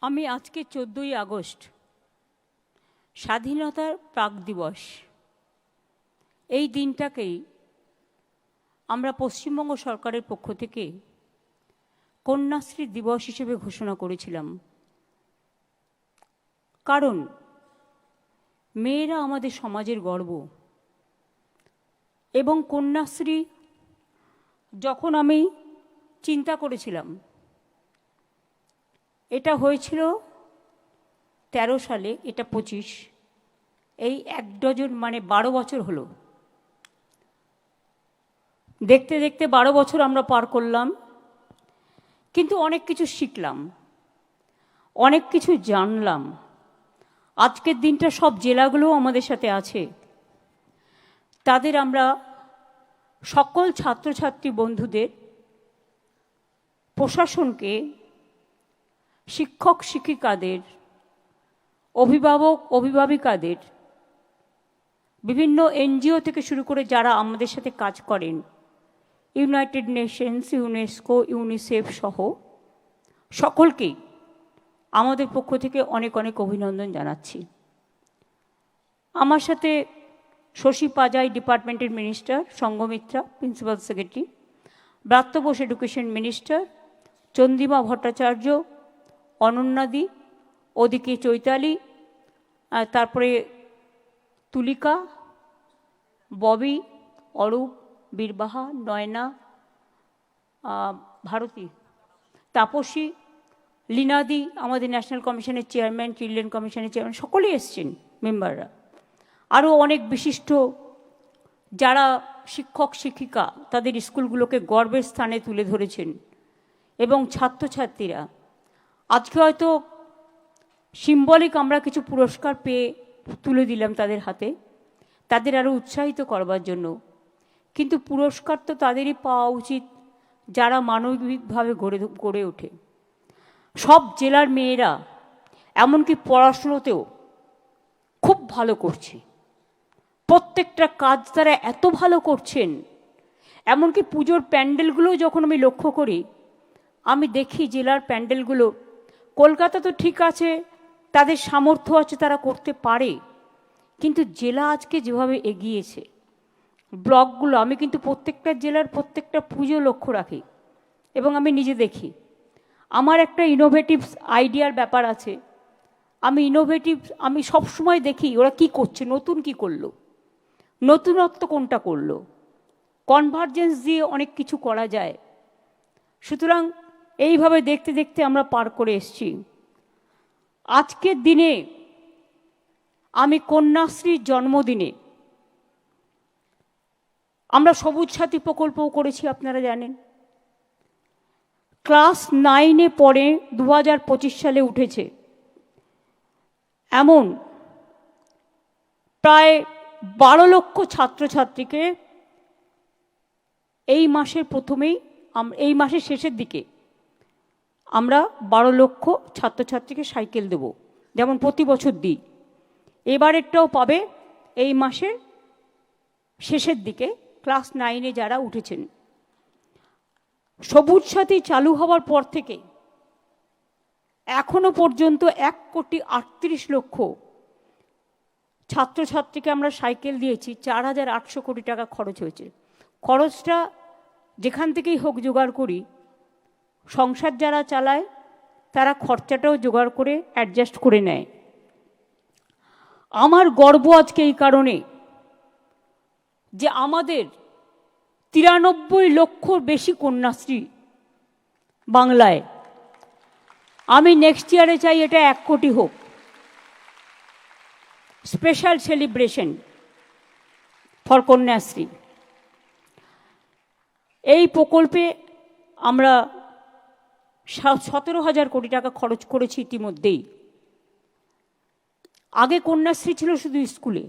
আমি আজকে চোদ্দোই আগস্ট, স্বাধীনতার প্রাক দিবস। এই দিনটাকেই আমরা পশ্চিমবঙ্গ সরকারের পক্ষ থেকে কন্যাশ্রী দিবস হিসেবে ঘোষণা করেছিলাম। কারণ মেয়েরা আমাদের সমাজের গর্ব। এবং কন্যাশ্রী যখন আমি চিন্তা করেছিলাম এটা হয়েছিল তেরো সালে, এটা পঁচিশ। এই এক ডজন মানে বারো বছর হলো। দেখতে দেখতে বারো বছর আমরা পার করলাম, কিন্তু অনেক কিছু শিখলাম, অনেক কিছু জানলাম। আজকের দিনটা সব জেলাগুলোও আমাদের সাথে আছে। তাদের আমরা সকল ছাত্রছাত্রী বন্ধুদের প্রশাসনকে শিক্ষক শিক্ষিকাদের, অভিভাবক অভিভাবিকাদের, বিভিন্ন এনজিও থেকে শুরু করে যারা আমাদের সাথে কাজ করেন, ইউনাইটেড নেশনস, ইউনেস্কো, ইউনিসেফ সহ সকলকেই আমাদের পক্ষ থেকে অনেক অনেক অভিনন্দন জানাচ্ছি। আমার সাথে শশী পাজাই ডিপার্টমেন্টের minister Sanghamitra principal secretary, Bratya Bose education minister, Chandrima Bhattacharya অনন্যাদি, ওদিকে চৈতালি তারপরে তুলিকা, ববি, অরূপ, বীরবাহা, নয়না ভারতী, তাপসী, লীনাদি, আমাদের ন্যাশনাল কমিশনের চেয়ারম্যান, চিলড্রেন কমিশনের চেয়ারম্যান, সকলেই এসছেন, মেম্বাররা। আরও অনেক বিশিষ্ট যারা শিক্ষক, শিক্ষিকা, তাদের স্কুলগুলোকে গর্বের স্থানে তুলে ধরেছেন। এবং ছাত্রছাত্রীরা আজকে হয়তো সিম্বলিক আমরা কিছু পুরস্কার পেয়ে তুলে দিলাম তাদের হাতে, তাদের আরও উৎসাহিত করবার জন্য। কিন্তু পুরস্কার তো তাদেরই পাওয়া উচিত যারা মানবিকভাবে গড়ে গড়ে ওঠে। সব জেলার মেয়েরা এমনকি পড়াশুনোতেও খুব ভালো করছে। প্রত্যেকটা কাজ তারা এত ভালো করছেন, এমনকি পুজোর প্যান্ডেলগুলো যখন আমি লক্ষ্য করি, আমি দেখি জেলার প্যান্ডেলগুলো কলকাতা তো ঠিক আছে, তাদের সামর্থ্য আছে তারা করতে পারে। কিন্তু জেলা আজকে যেভাবে এগিয়েছে, ব্লকগুলো, আমি কিন্তু প্রত্যেকটা জেলার প্রত্যেকটা পুজো লক্ষ্য রাখি এবং আমি নিজে দেখি। আমার একটা ইনোভেটিভ আইডিয়ার ব্যাপার আছে। আমি ইনোভেটিভ আমি সব সময় দেখি ওরা কি করছে, নতুন কি করল, নতুনত্ব কোনটা করল। কনভার্জেন্স দিয়ে অনেক কিছু করা যায়। সুতরাং এইভাবে দেখতে দেখতে আমরা পার করে এসছি। আজকের দিনে আমি কন্যাশ্রীর জন্মদিনে আমরা সবুজ সাথী প্রকল্পও করেছি, আপনারা জানেন। ক্লাস নাইনে পরে দু হাজার পঁচিশ সালে উঠেছে। এমন প্রায় বারো লক্ষ ছাত্রছাত্রীকে এই মাসের প্রথমেই এই মাসের শেষের দিকে আমরা বারো লক্ষ ছাত্রছাত্রীকে সাইকেল দেব। যেমন প্রতি বছর দিই। এবারেরটাও পাবে এই মাসের শেষের দিকে ক্লাস নাইনে যারা উঠেছেন। সবুজ সাথী চালু হওয়ার পর থেকে এখনও পর্যন্ত এক কোটি আটত্রিশ লক্ষ ছাত্রছাত্রীকে আমরা সাইকেল দিয়েছি। চার হাজার আটশো কোটি টাকা খরচ হয়েছে। খরচটা যেখান থেকেই হোক জোগাড় করি সংসার যারা চালায়, তারা খরচাটাও জোগাড় করে অ্যাডজাস্ট করে নেয়। আমার গর্ব আজকে এই কারণে যে আমাদের তিরানব্বই লক্ষর বেশি কন্যাশ্রী বাংলায়। আমি নেক্সট ইয়ারে চাই এটা এক কোটি হোক। Special celebration for Kanyashree. এই প্রকল্পে আমরা সতেরো হাজার কোটি টাকা খরচ করেছি ইতিমধ্যেই। আগে কন্যাশ্রী ছিল শুধু স্কুলে।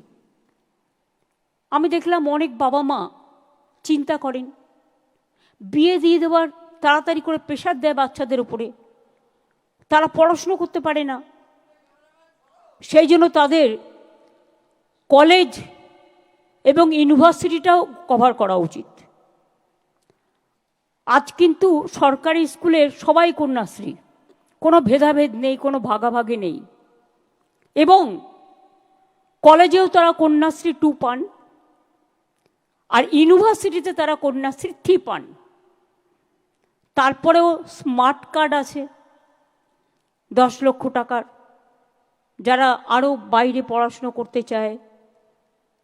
আমি দেখলাম অনেক বাবা মা চিন্তা করেন, বিয়ে দিয়ে দেওয়ার তাড়াতাড়ি করে প্রেশার দেয় বাচ্চাদের উপরে। তারা পড়াশুনো করতে পারে না। সেই জন্য তাদের কলেজ এবং ইউনিভার্সিটিটাও কভার করা উচিত। আজ কিন্তু সরকারি স্কুলের সবাই কন্যাশ্রী। কোনো ভেদাভেদ নেই, কোনো ভাগাভাগি নেই। এবং কলেজেও তারা কন্যাশ্রী টু পান, আর ইউনিভার্সিটিতে তারা কন্যাশ্রী থ্রি পান। তারপরেও স্মার্ট কার্ড আছে, দশ লক্ষ টাকার। যারা আরও বাইরে পড়াশুনো করতে চায়,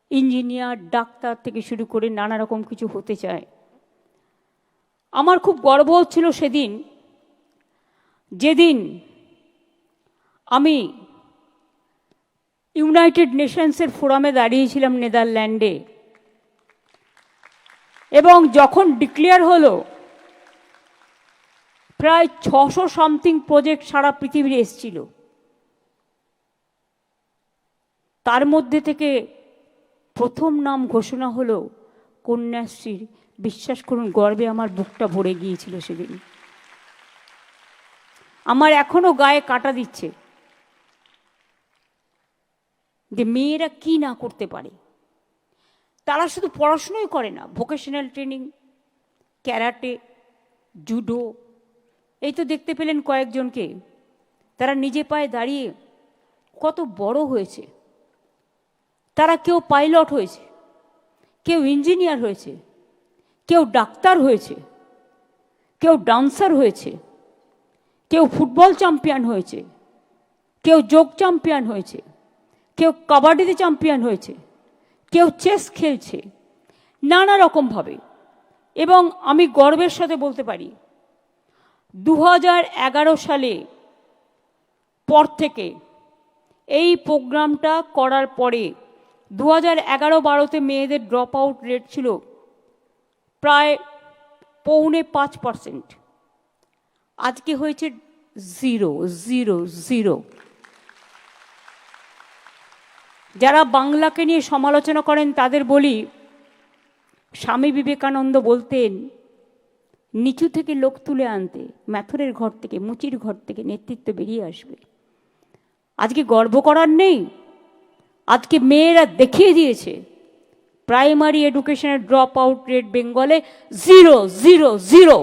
ইঞ্জিনিয়ার, ডাক্তার থেকে শুরু করে নানা রকম কিছু হতে চায়। আমার খুব গর্ব হচ্ছিল সেদিন। যেদিন আমি ইউনাইটেড নেশনসের ফোরামে দাঁড়িয়েছিলাম নেদারল্যান্ডে এবং যখন ডিক্লেয়ার হলো, প্রায় ছশো সামথিং প্রজেক্ট সারা পৃথিবীর এসছিল। তার মধ্যে থেকে প্রথম নাম ঘোষণা হলো কন্যাশ্রীর বিশ্বাস করুন, গর্বে আমার বুকটা ভরে গিয়েছিল সেদিন। আমার এখনও গায়ে কাটা দিচ্ছে যে মেয়েরা কি না করতে পারে। তারা শুধু পড়াশুনোই করে না ভোকেশনাল ট্রেনিং ক্যারাটে জুডো এই তো দেখতে পেলেন কয়েকজনকে। তারা নিজে পায়ে দাঁড়িয়ে কত বড় হয়েছে। তারা কেউ পাইলট হয়েছে, কেউ ইঞ্জিনিয়ার হয়েছে কেউ ডাক্তার হয়েছে, কেউ ডান্সার হয়েছে, কেউ ফুটবল চ্যাম্পিয়ন হয়েছে, কেউ যোগ চ্যাম্পিয়ন হয়েছে, কেউ কাবাডিতে চ্যাম্পিয়ন হয়েছে, কেউ চেস খেলছে, নানা রকমভাবে। এবং আমি গর্বের সাথে বলতে পারি দু সালে পর থেকে এই প্রোগ্রামটা করার পরে দু হাজার এগারো বারোতে মেয়েদের ড্রপ আউট রেট ছিল প্রায় পৌনে পাঁচ পার্সেন্ট। আজকে হয়েছে জিরো জিরো জিরো। যারা বাংলাকে নিয়ে সমালোচনা করেন, তাদের বলি, স্বামী বিবেকানন্দ বলতেন, নিচু থেকে লোক তুলে আনতে, ম্যাথরের ঘর থেকে, মুচির ঘর থেকে নেতৃত্ব বেরিয়ে আসবে। আজকে গর্ব করার নেই, আজকে মেয়েরা দেখিয়ে দিয়েছে প্রাইমারি এডুকেশনের ড্রপ আউট রেট বেঙ্গলে zero zero zero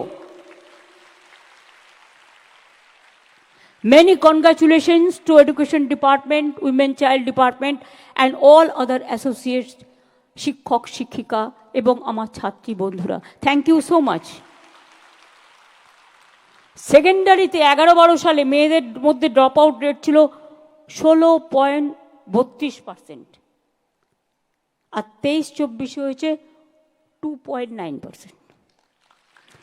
Many congratulations to Education Department, Women Child Department and all other associates, শিক্ষক শিক্ষিকা এবং আমার ছাত্রী বন্ধুরা। থ্যাংক ইউ সো মাচ সেকেন্ডারিতে এগারো বারো সালে মেয়েদের মধ্যে ড্রপ আউট রেট ছিল ষোলো পয়েন্ট বত্রিশ পার্সেন্ট আর তেইশ চব্বিশে হয়েছে টু পয়েন্ট নাইন পার্সেন্ট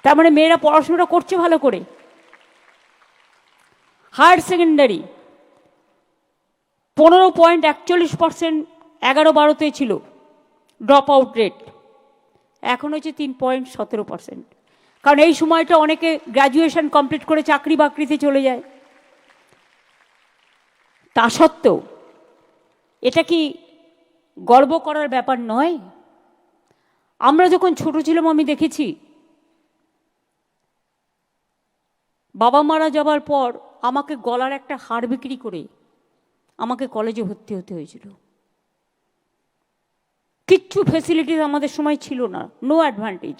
তার মানে মেয়েরা পড়াশোনাটা করছে ভালো করে। হায়ার সেকেন্ডারি পনেরো পয়েন্ট একচল্লিশ পার্সেন্ট এগারো বারোতে ছিল ড্রপ আউট রেট এখন হচ্ছে তিন পয়েন্ট সতেরো পার্সেন্ট কারণ এই সময়টা অনেকে গ্র্যাজুয়েশন কমপ্লিট করে চাকরি বাকরিতে চলে যায়। তা সত্ত্বেও এটা কি গর্ব করার ব্যাপার নয়। আমরা যখন ছোট ছিলাম, আমি দেখেছি, বাবা মারা যাবার পর আমাকে গলার একটা হাড় বিক্রি করে আমাকে কলেজে ভর্তি হতে হয়েছিল। কিচ্ছু ফেসিলিটিস আমাদের সময় ছিল না নো অ্যাডভান্টেজ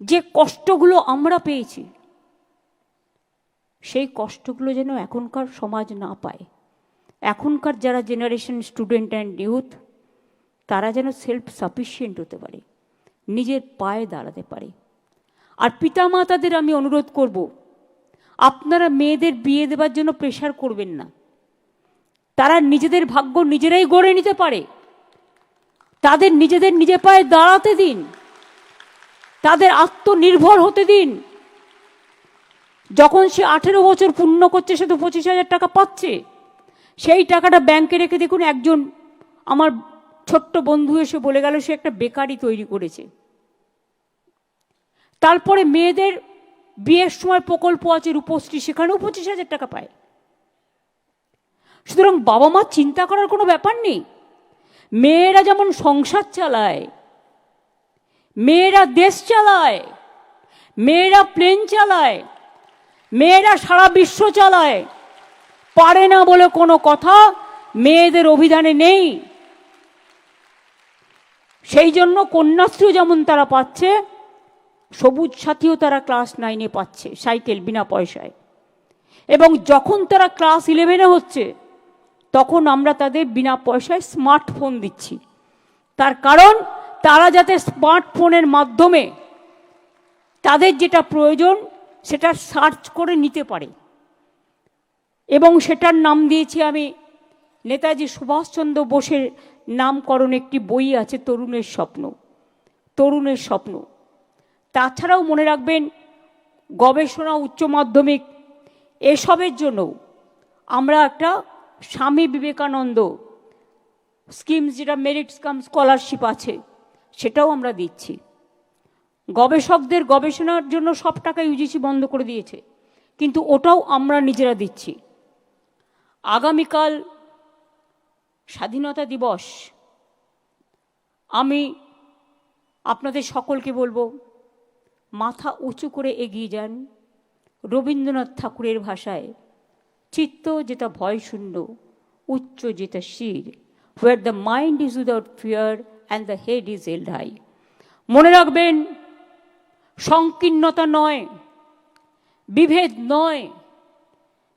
যে কষ্টগুলো আমরা পেয়েছি সেই কষ্টগুলো যেন এখনকার সমাজ না পায়। এখনকার যারা জেনারেশন স্টুডেন্ট অ্যান্ড ইউথ তারা যেন সেলফ সাফিসিয়েন্ট হতে পারে, নিজের পায়ে দাঁড়াতে পারে। আর পিতামাতাদের আমি অনুরোধ করব, আপনারা মেয়েদের বিয়ে দেবার জন্য প্রেশার করবেন না। তারা নিজেদের ভাগ্য নিজেরাই গড়ে নিতে পারে। তাদের নিজেদের নিজে পায়ে দাঁড়াতে দিন। তাদের আত্মনির্ভর হতে দিন। যখন সে আঠেরো বছর পূর্ণ করছে, সে তো পঁচিশ হাজার টাকা পাচ্ছে। সেই টাকাটা ব্যাংকে রেখে দেখুন, একজন আমার ছোট্ট বন্ধু এসে বলে গেল, সে একটা বেকারি তৈরি করেছে। তারপরে মেয়েদের বিয়ের সময় প্রকল্প আছে, রূপশ্রী, সেখানেও পঁচিশ হাজার টাকা পায়। সুতরাং বাবা মা চিন্তা করার কোনো ব্যাপার নেই। মেয়েরা যেমন সংসার চালায়, মেয়েরা দেশ চালায়, মেয়েরা প্লেন চালায় মেয়েরা সারা বিশ্ব চালায়। পারে না বলে কোনো কথা, মেয়েদের অভিধানে নেই। সেই জন্য কন্যাশ্রী যেমন তারা পাচ্ছে, সবুজ সাথীও তারা ক্লাস নাইনে পাচ্ছে সাইকেল বিনা পয়সায়। এবং যখন তারা ক্লাস ইলেভেনে হচ্ছে, তখন আমরা তাদের বিনা পয়সায় স্মার্টফোন দিচ্ছি। তার কারণ, তারা যাতে স্মার্টফোনের মাধ্যমে তাদের যেটা প্রয়োজন সেটা সার্চ করে নিতে পারে। এবং সেটার নাম দিয়েছি আমি নেতাজি সুভাষচন্দ্র বোসের নামকরণ একটি বই আছে, তরুণের স্বপ্ন তরুণের স্বপ্ন। তাছাড়াও মনে রাখবেন, গবেষণা, উচ্চ মাধ্যমিক, এসবের জন্য আমরা একটা স্বামী বিবেকানন্দ স্কিমস, যেটা মেরিট কাম স্কলারশিপ আছে, সেটাও আমরা দিচ্ছি। গবেষকদের গবেষণার জন্য সব টাকা ইউজিসি বন্ধ করে দিয়েছে। কিন্তু ওটাও আমরা নিজেরা দিচ্ছি। আগামীকাল স্বাধীনতা দিবস। আমি আপনাদের সকলকে বলব, মাথা উঁচু করে এগিয়ে যান। রবীন্দ্রনাথ ঠাকুরের ভাষায়, চিত্ত যেটা ভয়শূন্য, উচ্চ যেটা শির where the mind is without fear and the head is held high মনে রাখবেন সংকীর্ণতা নয়, বিভেদ নয়,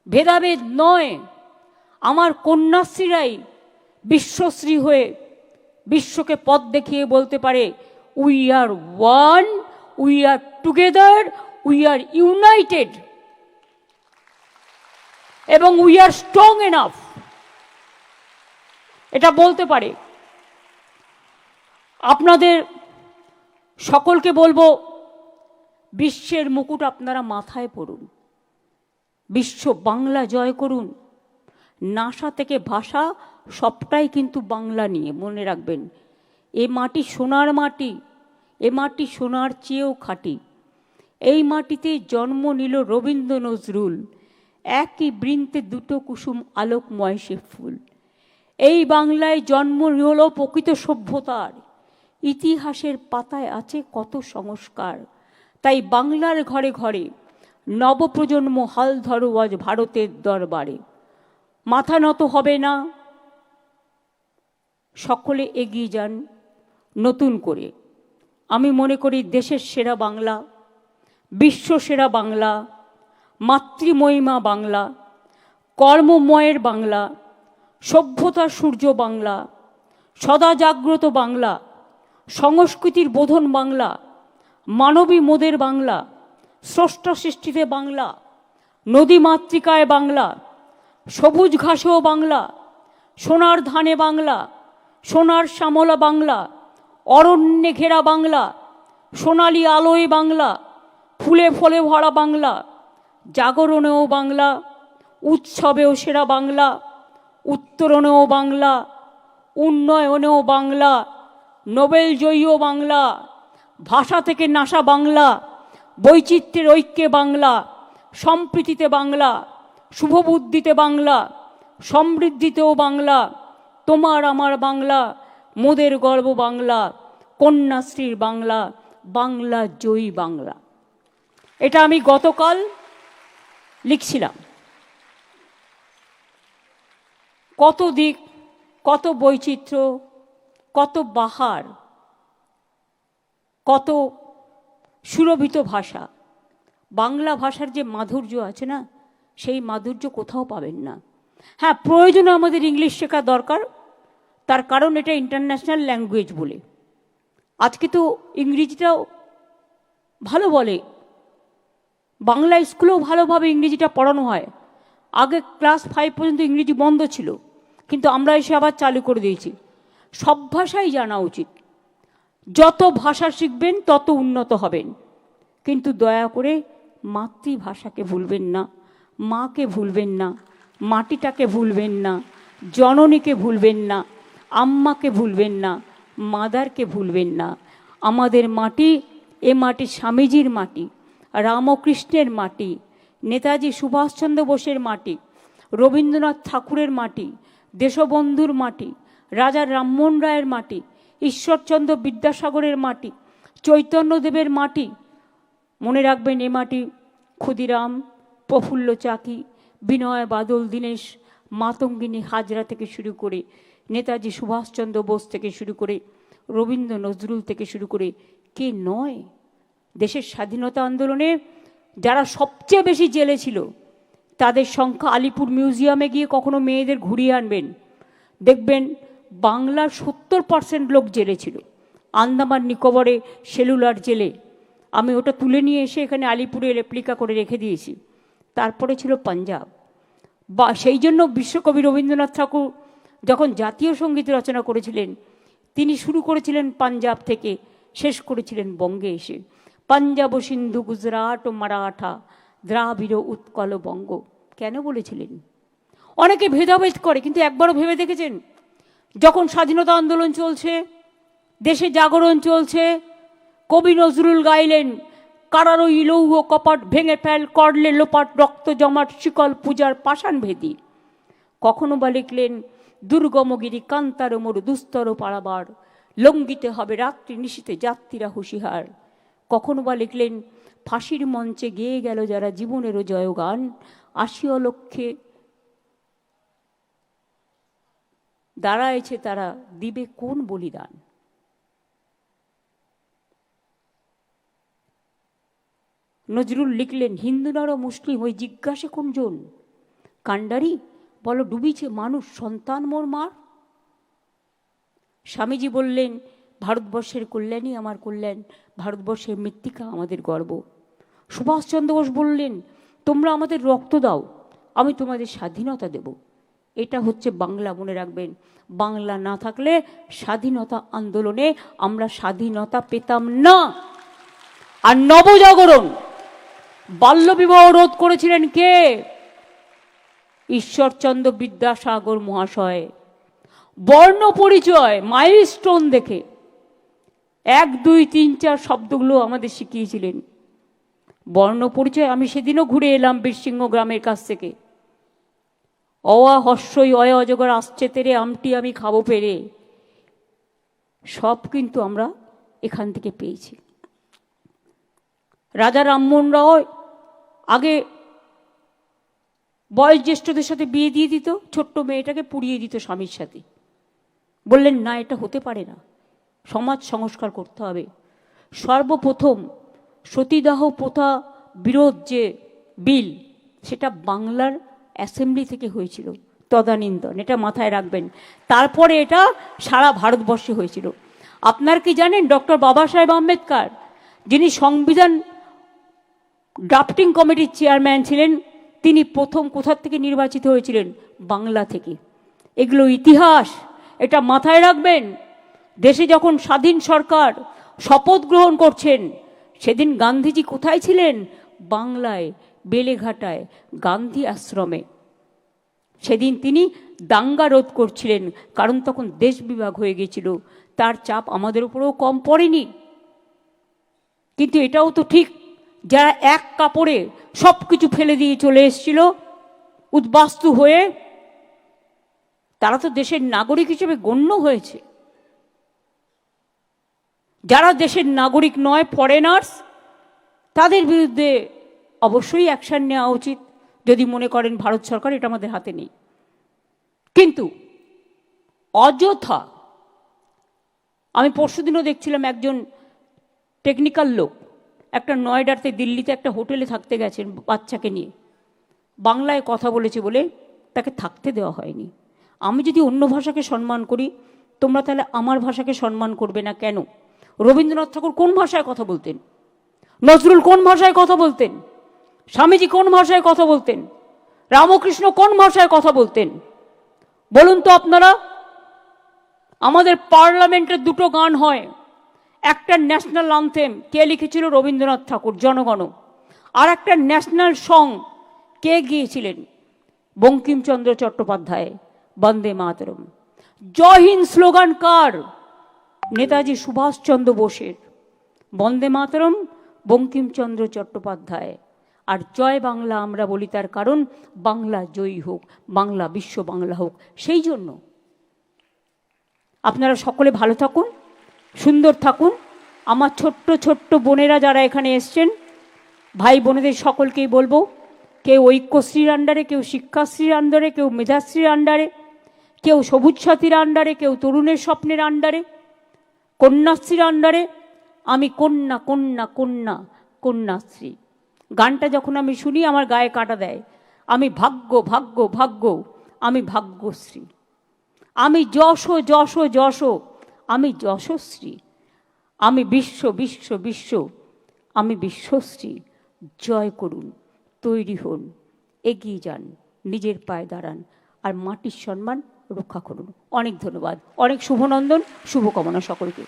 ভেদাভেদ নয়। আমার কন্যাশ্রীরাই বিশ্বশ্রী হয়ে বিশ্বকে পথ দেখিয়ে বলতে পারে we are one we are together we are united এবং উই আর স্ট্রং এনাফ এটা বলতে পারে। আপনাদের সকলকে বলব বিশ্বের মুকুট আপনারা মাথায় পড়ুন। বিশ্ব বাংলা জয় করুন। নাসা থেকে ভাষা সবটাই কিন্তু বাংলা নিয়ে মনে রাখবেন। এ মাটি সোনার মাটি, এ মাটি সোনার চেয়েও খাঁটি। এই মাটিতে জন্ম নিল রবীন্দ্র নজরুল। একই বৃন্তে দুটো কুসুম আলোকময় সে ফুল। এই বাংলায় জন্ম হল প্রকৃত সভ্যতার। ইতিহাসের পাতায় আছে কত সংস্কার। তাই বাংলার ঘরে ঘরে নবপ্রজন্ম হাল ধরো আজ ভারতের দরবারে। মাথা নত হবে না। সকলে এগিয়ে যান নতুন করে। আমি মনে করি দেশের সেরা বাংলা, বিশ্ব সেরা বাংলা, মাতৃমহিমা বাংলা, কর্মময়ের বাংলা সভ্যতার সূর্য বাংলা, সদা জাগ্রত বাংলা, সংস্কৃতির বোধন বাংলা মানবী মোদের বাংলা স্রষ্টা সৃষ্টিতে বাংলা, নদী মাতৃকায় বাংলা, সবুজ ঘাসেও বাংলা, সোনার ধানে বাংলা, সোনার শ্যামলা বাংলা, অরণ্যে ঘেরা বাংলা, সোনালি আলোয় বাংলা, ফুলে ফলে ভরা বাংলা, জাগরণেও বাংলা, উৎসবেও সেরা বাংলা, উত্তরণেও বাংলা, উন্নয়নেও বাংলা, নোবেল জয়ীও বাংলা। ভাষা থেকে নাসা বাংলা, বৈচিত্র্যের ঐক্যে বাংলা, সম্প্রীতিতে বাংলা, শুভবুদ্ধিতে বাংলা, সমৃদ্ধিতেও বাংলা, তোমার আমার বাংলা, মোদের গর্ব বাংলা, কন্যাশ্রীর বাংলা বাংলা জয়ী বাংলা। এটা আমি গতকাল লিখছিলাম। কত দিক, কত বৈচিত্র্য, কত বাহার কত সুরভিত ভাষা। বাংলা ভাষার যে মাধুর্য আছে না, সেই মাধুর্য কোথাও পাবেন না। হ্যাঁ প্রয়োজনে আমাদের ইংলিশ শেখা দরকার। তার কারণ এটা ইন্টারন্যাশনাল ল্যাঙ্গুয়েজ বলে। আজকে তো ইংরেজিটাও ভালো বলে। বাংলা স্কুলেও ভালোভাবে ইংরেজিটা পড়ানো হয়। আগে ক্লাস ফাইভ পর্যন্ত ইংরেজি বন্ধ ছিল। কিন্তু আমরা এসে আবার চালু করে দিয়েছি। সব ভাষাই জানা উচিত। যত ভাষা শিখবেন, তত উন্নত হবেন। কিন্তু দয়া করে মাতৃভাষাকে ভুলবেন না, মাকে ভুলবেন না, মাটিটাকে ভুলবেন না, জননীকে ভুলবেন না, আম্মাকে ভুলবেন না, মাদারকে ভুলবেন না। আমাদের মাটি, এ মাটি স্বামীজির মাটি, রামকৃষ্ণের মাটি, নেতাজি সুভাষচন্দ্র বোসের মাটি, রবীন্দ্রনাথ ঠাকুরের মাটি, দেশবন্ধুর মাটি, রাজা রামমোহন রায়ের মাটি ঈশ্বরচন্দ্র বিদ্যাসাগরের মাটি, চৈতন্যদেবের মাটি। মনে রাখবেন এ মাটি ক্ষুদিরাম, প্রফুল্ল চাকি, বিনয় বাদল, দীনেশ মাতঙ্গিনী হাজরা থেকে শুরু করে নেতাজি সুভাষচন্দ্র বোস থেকে শুরু করে রবীন্দ্র নজরুল থেকে শুরু করে কে নয়? দেশের স্বাধীনতা আন্দোলনে যারা সবচেয়ে বেশি জেলে ছিল, তাদের সংখ্যা আলিপুর মিউজিয়ামে গিয়ে কখনো মেয়েদের ঘুরিয়ে আনবেন। দেখবেন বাংলার সত্তর পার্সেন্ট লোক জেলে ছিল। আন্দামান নিকোবরে সেলুলার জেলে। আমি ওটা তুলে নিয়ে এসে এখানে আলিপুরে রেপ্লিকা করে রেখে দিয়েছি। তারপরে ছিল পাঞ্জাব। বা সেই জন্য বিশ্বকবি রবীন্দ্রনাথ ঠাকুর যখন জাতীয় সংগীত রচনা করেছিলেন, তিনি শুরু করেছিলেন পাঞ্জাব থেকে, শেষ করেছিলেন বঙ্গে এসে। পাঞ্জাব ও সিন্ধু, গুজরাট ও মারাঠা, দ্রাবিড় উৎকল বঙ্গ। কেন বলেছিলেন? অনেকে ভেদাভেদ করে, কিন্তু একবারও ভেবে দেখেছেন? যখন স্বাধীনতা আন্দোলন চলছে, দেশে জাগরণ চলছে, কবি নজরুল গাইলেন কারারই লৌহ কপাট ভেঙে ফেল, করলে লোপাট রক্ত জমাট, শিকল পূজার পাষাণ ভেদি। কখনো বা লিখলেন, দুর্গমগিরি কান্তার মোর দুস্তর পাড়াবার লঙ্গিতে হবে রাত্রি নিশীতে যাত্রীরা হুঁশিহার কখনো বা লিখলেন, ফাঁসির মঞ্চে গেয়ে গেল যারা জীবনেরও জয়গান আশিও লক্ষ্যে দাঁড়াইছে তারা, দিবে কোন বলিদান? নজরুল লিখলেন হিন্দু নর মুসলিম ওই জিজ্ঞাসে কোনজন কাণ্ডারি বলো ডুবিছে মানুষ, সন্তান মোর মার? স্বামীজি বললেন, ভারতবর্ষের কল্যাণই আমার কল্যাণ, ভারতবর্ষের মৃত্তিকা আমাদের গর্ব। সুভাষচন্দ্র বোস বললেন, তোমরা আমাদের রক্ত দাও, আমি তোমাদের স্বাধীনতা দেব। এটা হচ্ছে বাংলা, মনে রাখবেন। বাংলা না থাকলে স্বাধীনতা আন্দোলনে আমরা স্বাধীনতা পেতাম না। আর নবজাগরণ, বাল্যবিবাহ রোধ করেছিলেন কে? ঈশ্বরচন্দ্র বিদ্যাসাগর মহাশয়। বর্ণ পরিচয়, মাইলস্টোন দেখে। এক, দুই, তিন, চার শব্দগুলো আমাদের শিখিয়েছিলেন। বর্ণ পরিচয়, আমি সেদিনও ঘুরে এলাম বীরসিংহ গ্রামের কাছ থেকে। অয়া হর্ষই অয় অজগর আসছে তেরে, আমটি আমি খাব পেরে। সব কিন্তু আমরা এখান থেকে পেয়েছি। রাজা রামমোহন রায় আগে বয়োজ্যেষ্ঠদের সাথে বিয়ে দিয়ে দিত, ছোট্ট মেয়েটাকে পুড়িয়ে দিত স্বামীর সাথে। বললেন, না, এটা হতে পারে না। সমাজ সংস্কার করতে হবে। সর্বপ্রথম সতীদাহ প্রথা বিরোধ যে বিল, সেটা বাংলার অ্যাসেম্বলি থেকে হয়েছিল তদানীন্দন এটা মাথায় রাখবেন। তারপরে এটা সারা ভারতবর্ষে হয়েছিল। আপনার কি জানেন, ডক্টর বাবা সাহেব আম্বেদকর, যিনি সংবিধান ড্রাফটিং কমিটির চেয়ারম্যান ছিলেন, তিনি প্রথম কোথার থেকে নির্বাচিত হয়েছিলেন? বাংলা থেকে। এগুলো ইতিহাস, এটা মাথায় রাখবেন। দেশে যখন স্বাধীন সরকার শপথ গ্রহণ করছেন, সেদিন গান্ধীজি কোথায় ছিলেন? বাংলায়। বেলেঘাটায় গান্ধী আশ্রমে। সেদিন তিনি দাঙ্গা রোধ করছিলেন, কারণ তখন দেশ বিভাগ হয়ে গেছিল। তার চাপ আমাদের উপরেও কম পড়েনি। কিন্তু এটাও তো ঠিক, যারা এক কাপড়ে সব কিছু ফেলে দিয়ে চলে এসেছিল, উদ্বাস্তু হয়ে তারা তো দেশের নাগরিক হিসেবে গণ্য হয়েছে। যারা দেশের নাগরিক নয় ফরেনার্স তাদের বিরুদ্ধে অবশ্যই অ্যাকশন নেওয়া উচিত। যদি মনে করেন ভারত সরকার, এটা আমাদের হাতে নেই। কিন্তু অযথা আমি পরশুদিনও দেখছিলাম একজন টেকনিক্যাল লোক, একটা নয়ডাতে দিল্লিতে একটা হোটেলে থাকতে গেছেন বাচ্চাকে নিয়ে। বাংলায় কথা বলেছে বলে তাকে থাকতে দেওয়া হয়নি। আমি যদি অন্য ভাষাকে সম্মান করি, তোমরা তাহলে আমার ভাষাকে সম্মান করবে না কেন? রবীন্দ্রনাথ ঠাকুর কোন ভাষায় কথা বলতেন? নজরুল কোন ভাষায় কথা বলতেন? স্বামীজি কোন ভাষায় কথা বলতেন? রামকৃষ্ণ কোন ভাষায় কথা বলতেন? বলুন তো আপনারা, আমাদের পার্লামেন্টের দুটো গান হয়। একটা ন্যাশনাল আনথেম কে লিখেছিল রবীন্দ্রনাথ ঠাকুর, জনগণ। আর একটা ন্যাশনাল সং, কে গিয়েছিলেন? বঙ্কিমচন্দ্র চট্টোপাধ্যায়, বন্দে মাতরম। জয় স্লোগান কার? নেতাজি সুভাষচন্দ্র বোসের। বন্দে মাতরম, বঙ্কিমচন্দ্র চট্টোপাধ্যায়। আর জয় বাংলা আমরা বলি তার কারণ, বাংলা জয়ী হোক, বাংলা বিশ্ব বাংলা হোক। সেই জন্য আপনারা সকলে ভালো থাকুন, সুন্দর থাকুন। আমার ছোট্ট ছোট্ট বোনেরা যারা এখানে এসছেন, ভাই বোনেদের সকলকেই বলব, কেউ ঐক্যশ্রীর আন্ডারে কেউ শিক্ষাশ্রীর আন্ডারে কেউ মেধাশ্রীর আন্ডারে কেউ সবুজ সাথীর আন্ডারে কেউ তরুণের স্বপ্নের আন্ডারে কন্যাশ্রীর আন্ডারে আমি কন্যা কন্যা কন্যা, কন্যাশ্রী। গানটা যখন আমি শুনি, আমার গায়ে কাটা দেয়। আমি ভাগ্য ভাগ্য ভাগ্য, আমি ভাগ্যশ্রী। আমি যশ যশ যশ, আমি যশশ্রী। আমি বিশ্ব বিশ্ব বিশ্ব, আমি বিশ্বশ্রী। জয় করুন, তৈরি হন, এগিয়ে যান, নিজের পায়ে দাঁড়ান, আর মাটির সম্মান রক্ষা করুন। অনেক ধন্যবাদ। অনেক শুভনন্দন, শুভকামনা সকলকে।